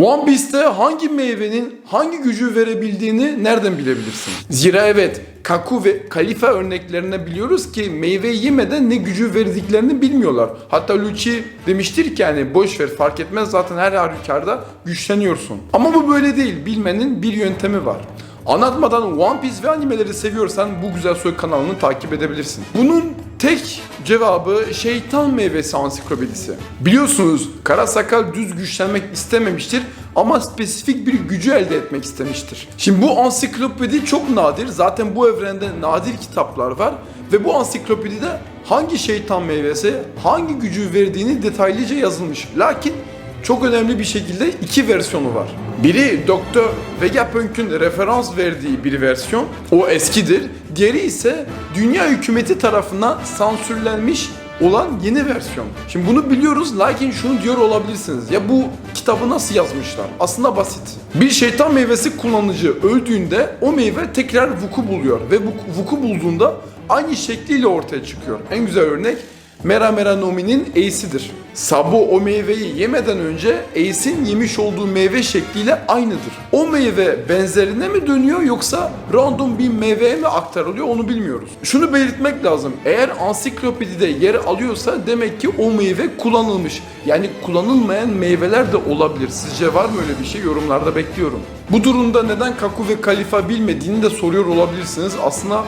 One Piece'te hangi meyvenin hangi gücü verebildiğini nereden bilebilirsin? Zira evet Kaku ve Kalifa örneklerine biliyoruz ki meyveyi yemeden ne gücü verdiklerini bilmiyorlar. Hatta Lucci demiştir ki yani boş ver fark etmez zaten her halükarda güçleniyorsun. Ama bu böyle değil bilmenin bir yöntemi var. Anlatmadan One Piece ve animeleri seviyorsan bu Güzel Soy kanalını takip edebilirsin. Bunun tek cevabı şeytan meyvesi ansiklopedisi. Biliyorsunuz kara sakal düz güçlenmek istememiştir ama spesifik bir gücü elde etmek istemiştir. Şimdi bu ansiklopedi çok nadir. Zaten bu evrende nadir kitaplar var ve bu ansiklopedide hangi şeytan meyvesi hangi gücü verdiğini detaylıca yazılmış. Lakin çok önemli bir şekilde iki versiyonu var. Biri Dr. Vegapunk'un referans verdiği bir versiyon. O eskidir. Diğeri ise dünya hükümeti tarafından sansürlenmiş olan yeni versiyon. Şimdi bunu biliyoruz lakin şunu diyor olabilirsiniz. Ya bu kitabı nasıl yazmışlar? Aslında basit. Bir şeytan meyvesi kullanıcı öldüğünde o meyve tekrar vuku buluyor ve vuku bulduğunda aynı şekliyle ortaya çıkıyor. En güzel örnek Mera Mera Nomi'nin Ace'idir. Sabo o meyveyi yemeden önce Ace'in yemiş olduğu meyve şekliyle aynıdır. O meyve benzerine mi dönüyor yoksa random bir meyveye mi aktarılıyor onu bilmiyoruz. Şunu belirtmek lazım. Eğer ansiklopedide yer alıyorsa demek ki o meyve kullanılmış. Yani kullanılmayan meyveler de olabilir. Sizce var mı öyle bir şey? Yorumlarda bekliyorum. Bu durumda neden Kaku ve Kalifa bilmediğini de soruyor olabilirsiniz. Aslında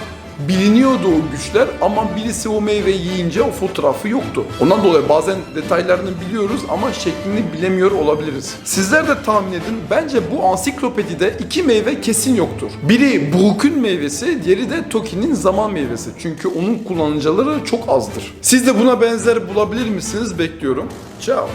biliniyordu o güçler ama birisi o meyveyi yiyince o fotoğrafı yoktu. Ondan dolayı bazen detaylarını biliyoruz ama şeklini bilemiyor olabiliriz. Sizler de tahmin edin bence bu ansiklopedide iki meyve kesin yoktur. Biri Bulk'un meyvesi, diğeri de Toki'nin zaman meyvesi. Çünkü onun kullanıcıları çok azdır. Siz de buna benzer bulabilir misiniz? Bekliyorum. Ciao.